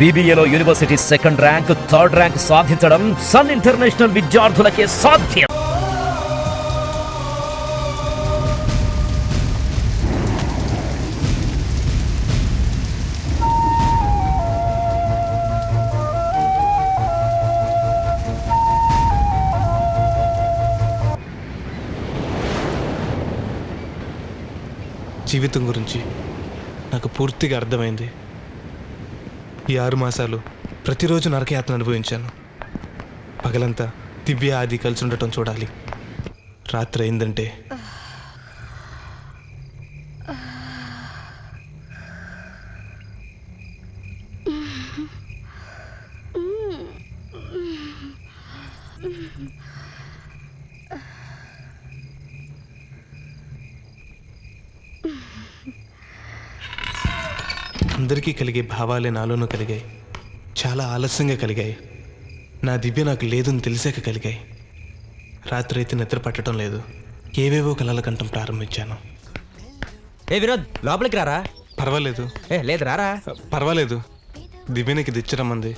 బీబీఏలో university second rank third rank సాధించడం Sun international విద్యార్థులకే సాధ్యం. జీవితం గురించి నాకు పూర్తిగా అర్థమైంది. ఈ ఆరు మాసాలు ప్రతిరోజు నరకయాత్ర అనుభవించాను. పగలంతా దివ్య ఆది కలిసి ఉండటం చూడాలి. రాత్రి అయిందంటే అందరికీ కలిగే భావాలే నాలోనూ కలిగాయి. చాలా ఆలస్యంగా కలిగాయి. నా దివ్య నాకు లేదని తెలిసాక కలిగాయి. రాత్రి అయితే నిద్ర పట్టడం లేదు. ఏవేవో కలల కంఠం ప్రారంభించాను. ఏ వినోద్ లోపలికి రారా? పర్వాలేదు. ఏ లేదు రారా? పర్వాలేదు. దివ్యనికి ఇచ్చరమ్మంది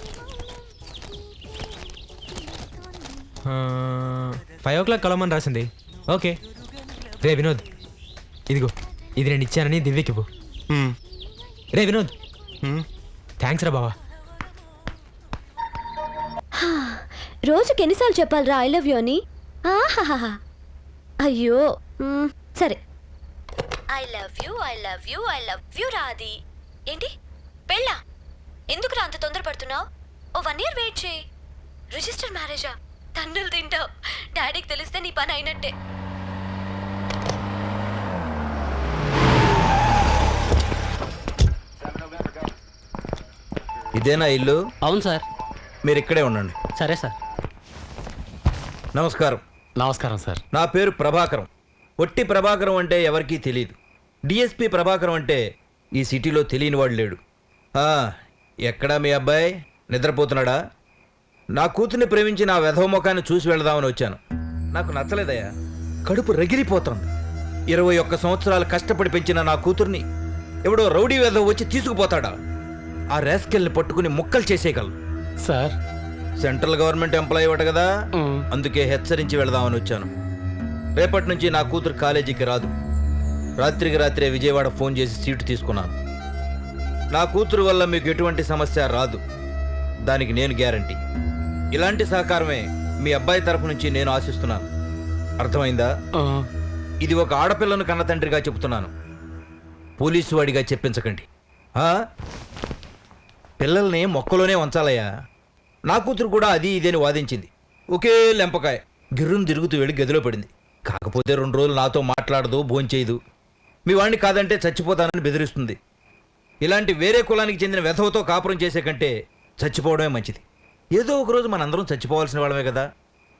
ఫైవ్ ఓ క్లాక్ కలవమని రాసింది. ఓకే. రే వినోద్ ఇదిగో ఇది నేను ఇచ్చానని దివ్యకి ఇవ్వు. రే వినోద్. థ్యాంక్స్ రా బావా. రోజుకి ఎన్నిసార్లు చెప్పాలిరా ఐ లవ్ యూ అని? ఆహాహా అయ్యో సరే. I love you I love you I love you రాది ఏంటి? పెళ్ళా? ఎందుకు రా అంత తొందరపడుతున్నావు? ఓ వన్ ఇయర్ వెయిట్ చేయి. రిజిస్టర్ మ్యారేజా తన్నులు తింటావు. డాడీకి తెలిస్తే నీ పని అయినట్టే. ఇదేనా ఇల్లు? అవును సార్. మీరు ఇక్కడే ఉండండి. సరే సార్. నమస్కారం. నమస్కారం సార్. నా పేరు ప్రభాకరం. ఒట్టి ప్రభాకరం అంటే ఎవరికీ తెలియదు డిఎస్పి ప్రభాకరం అంటే ఈ సిటీలో తెలియని వాడు లేడు. ఎక్కడా మీ అబ్బాయి? నిద్రపోతున్నాడా? నా కూతుర్ని ప్రేమించి నా వెధవ ముఖాన్ని చూసి వెళదామని వచ్చాను. నాకు నచ్చలేదయ్యా. కడుపు రగిలిపోతుంది. ఇరవై ఒక్క సంవత్సరాలు కష్టపడి పెంచిన నా కూతుర్ని ఎవడో రౌడీ వెధవ వచ్చి తీసుకుపోతాడా? ఆ రేస్కెల్ని పట్టుకుని ముక్కలు చేసేయగలరు సార్. సెంట్రల్ గవర్నమెంట్ ఎంప్లాయీ ఒకటి కదా. అందుకే హెచ్చరించి వెళదామని వచ్చాను. రేపటి నుంచి నా కూతురు కాలేజీకి రాదు. రాత్రికి రాత్రే విజయవాడ ఫోన్ చేసి సీటు తీసుకున్నాను. నా కూతురు వల్ల మీకు ఎటువంటి సమస్య రాదు. దానికి నేను గ్యారంటీ. ఇలాంటి సహకారమే మీ అబ్బాయి తరఫు నుంచి నేను ఆశిస్తున్నాను. అర్థమైందా? ఇది ఒక ఆడపిల్లను కన్న తండ్రిగా చెప్తున్నాను. పోలీసు వాడిగా చెప్పించకండి. ఆ? పిల్లల్ని మొక్కలోనే ఉంచాలయ్యా నా కూతురు కూడా అది ఇదేని వాదించింది. ఒకే లెంపకాయ. గిర్రును తిరుగుతూ వెళ్ళి గదిలో పడింది. కాకపోతే రెండు రోజులు నాతో మాట్లాడదు భోంచేయదు. మీ వాడిని కాదంటే చచ్చిపోతానని బెదిరిస్తుంది. ఇలాంటి వేరే కులానికి చెందిన వెధవతో కాపురం చేసే కంటే చచ్చిపోవడమే మంచిది. ఏదో ఒక రోజు మనందరం చచ్చిపోవాల్సిన వాళ్ళమే కదా.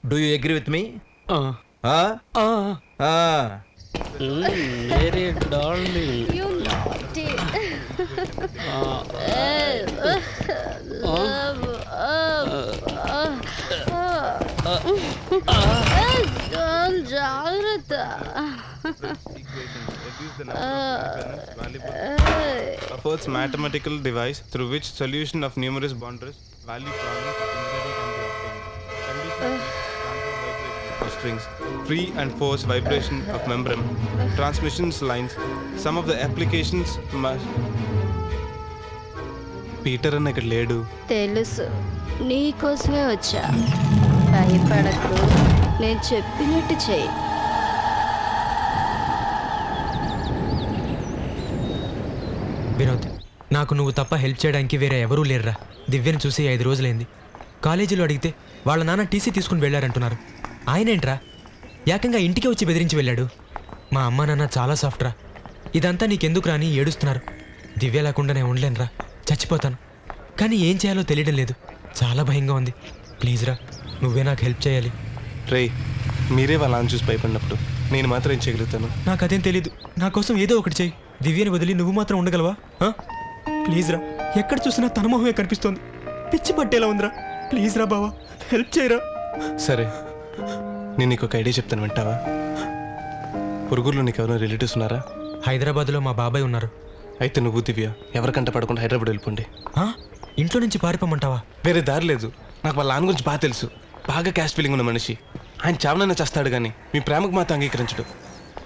Do you agree with me ఆ, ఆ? ఆ. ఆ, మ్, వెరీ డార్లింగ్. జాగ్రత్త Affords mathematical device through which solution of numerous boundaries value problems of engineering can be obtained. Condition transfer vibration of strings, free and force vibration of membrane, transmissions lines. Some of the applications must. Peter అన్న ఇక్కడ లేడు. తెలుసు. నీకోసమే వచ్చా. భయపడకు. నేను చెప్పినట్టు చెయ్యి. వినోద్ నాకు నువ్వు తప్ప హెల్ప్ చేయడానికి వేరే ఎవరూ లేరురా. దివ్యను చూసి ఐదు రోజులైంది. కాలేజీలో అడిగితే వాళ్ళ నాన్న టీసీ తీసుకుని వెళ్ళారంటున్నారు. ఆయనేంట్రా? ఏకంగా ఇంటికి వచ్చి బెదిరించి వెళ్ళాడు. మా అమ్మ నాన్న చాలా సాఫ్ట్రా. ఇదంతా నీకెందుకు రాని ఏడుస్తున్నారు. దివ్య లేకుండా నేను ఉండలేనురా. చచ్చిపోతాను. కానీ ఏం చేయాలో తెలియడం లేదు. చాలా భయంగా ఉంది. ప్లీజ్ రా నువ్వే నాకు హెల్ప్ చేయాలి. రేయ్ మీరే వాళ్ళ చూసి భయపడినప్పుడు నేను మాత్రం ఏం చేయగలుగుతాను? నాకు అదేం తెలీదు. నా కోసం ఏదో ఒకటి చెయ్యి దివ్యని వదిలి నువ్వు మాత్రం ఉండగలవా? ప్లీజ్ రా ఎక్కడ చూసినా తన మొహమే కనిపిస్తోంది. పిచ్చి పట్టేలా ఉందిరా. ప్లీజ్ రా బావా హెల్ప్ చేయరా. సరే నేను నీకు ఒక ఐడియా చెప్తాను వింటావా? పొరుగురులో నీకు ఎవరైనా రిలేటివ్స్ ఉన్నారా? హైదరాబాద్లో మా బాబాయ్ ఉన్నారు. అయితే నువ్వు దివ్య ఎవరికంట పడకుండా హైదరాబాద్ వెళ్ళిపోండి. ఆ? ఇంట్లో నుంచి పారిపోమంటావా? వేరే దారి లేదు. నాకు వాళ్ళ నాన్న గురించి బాగా తెలుసు. బాగా క్యాష్ ఫీలింగ్ ఉన్న మనిషి. ఆయన చావనైనా చేస్తాడు కానీ మీ ప్రేమకు మాత్రం అంగీకరించడు.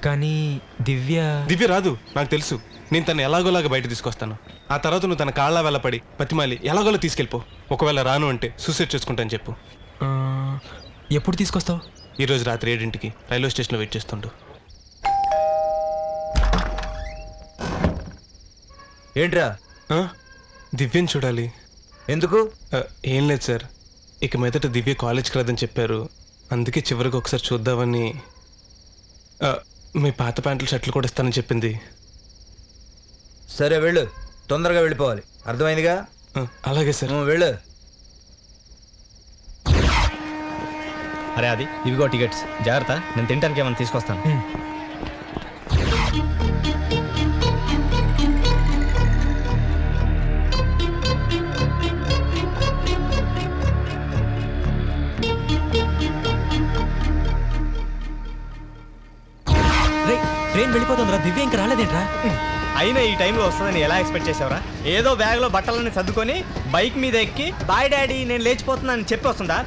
కానీ దివ్య దివ్య రాదు నాకు తెలుసు. నేను తను ఎలాగోలాగా బయట తీసుకొస్తాను. ఆ తర్వాత నువ్వు తన కాళ్ళ వెళ్ళపడి బతిమాలి ఎలాగోలా తీసుకెళ్ళిపో. ఒకవేళ రాను అంటే సూసైడ్ చేసుకుంటాను చెప్పు. ఆ, ఎప్పుడు తీసుకొస్తావు? ఈరోజు రాత్రి ఏడింటికి రైల్వే స్టేషన్లో వెయిట్ చేస్తుండు. ఏంట్రా? ఆ? దివ్యని చూడాలి. ఎందుకు? ఏం లేదు సార్. ఇక మీదట దివ్య కాలేజ్కి రాదని చెప్పారు. అందుకే చివరికి ఒకసారి చూద్దామని. ఆ, మీ పాత ప్యాంట్లు షర్ట్లు కూడా ఇస్తానని చెప్పింది. సరే వెళ్ళు. తొందరగా వెళ్ళిపోవాలి. అర్థమైందిగా? అలాగే సార్. వెళ్ళు. అరే అది ఇవిగో టికెట్స్. జాగ్రత్త నేను తినడానికి ఏమైనా తీసుకొస్తాను. ఇంకా రాలేదేంట్రా? అయినా ఈ టైంలో వస్తుందని ఎలా ఎక్స్పెక్ట్ చేసావురా? ఏదో బ్యాగ్లో బట్టలన్నీ సర్దుకొని బైక్ మీద ఎక్కి బాయ్ డాడీ నేను లేచిపోతున్నాను చెప్పి వస్తుందా?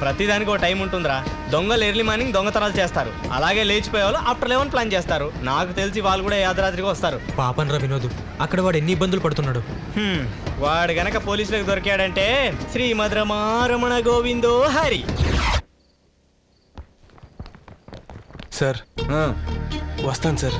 ప్రతిదానికి ఒక టైం ఉంటుందిరా. దొంగలు ఎర్లీ మార్నింగ్ దొంగతనాలు చేస్తారు. అలాగే లేచిపోయే వాళ్ళు ఆఫ్టర్ లెవెన్ ప్లాన్ చేస్తారు. నాకు తెలిసి వాళ్ళు కూడా యాదరాత్రికి వస్తారు. పాపన్ రా వినోద్ అక్కడ వాడు ఎన్ని ఇబ్బందులు పడుతున్నాడు. హ్మ్, వాడు గనక పోలీసులకు దొరికాడంటే శ్రీమద్రమారమణ గోవిందో హరి. సార్ వస్తాను సార్.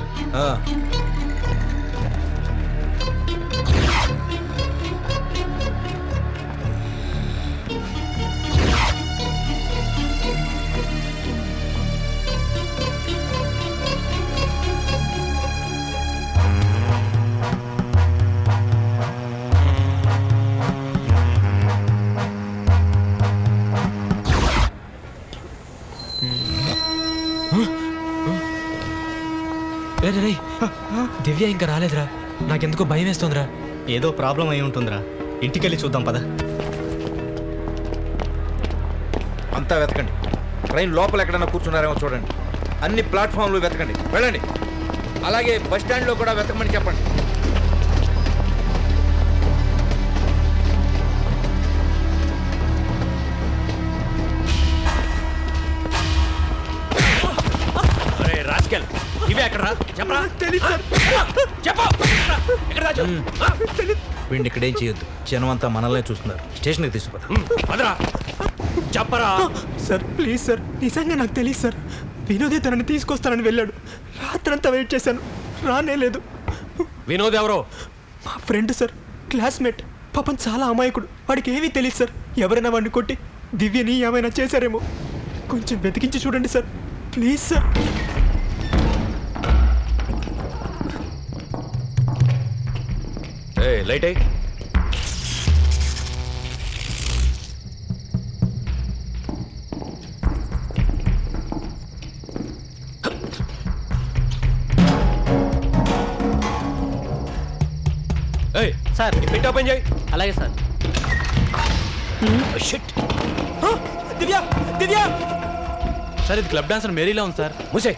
రే దివ్య ఇంకా రాలేదురా. నాకెందుకో భయం వేస్తోందిరా ఏదో ప్రాబ్లం అయి ఉంటుందిరా. ఇంటికెళ్ళి చూద్దాం పదా. అంతా వెతకండి. ట్రైన్ లోపల ఎక్కడైనా కూర్చున్నారేమో చూడండి. అన్ని ప్లాట్ఫామ్లు వెతకండి. వెళ్ళండి. అలాగే బస్ స్టాండ్లో కూడా వెతకమని చెప్పండి. వీడిని ఇక్కడేం చేయొద్దు. జనం అంతా మనల్నే చూస్తున్నారు. స్టేషన్కి తీసుకుపోతా. చెప్పరా? Sir please sir. నిజంగా నాకు తెలియదు సార్. వినోదే తనని తీసుకొస్తానని వెళ్ళాడు. రాత్రంతా వెయిట్ చేశాను. రానే లేదు. వినోద్ ఎవరో? మా ఫ్రెండ్ సార్ క్లాస్మేట్. పాపం చాలా అమాయకుడు. వాడికి ఏమీ తెలియదు సార్. ఎవరైనా వాడిని కొట్టి దివ్యని ఏమైనా చేశారేమో. కొంచెం వెతికించి చూడండి సార్. Please sir. లైట్ అయ్యి సార్. పెట్టి ఓపెన్ చేయి. అలాగే సార్. దివ్య దివ్య. సార్ ఇది క్లబ్ డాన్సర్ మేరీలో ఉంది సార్. మూసే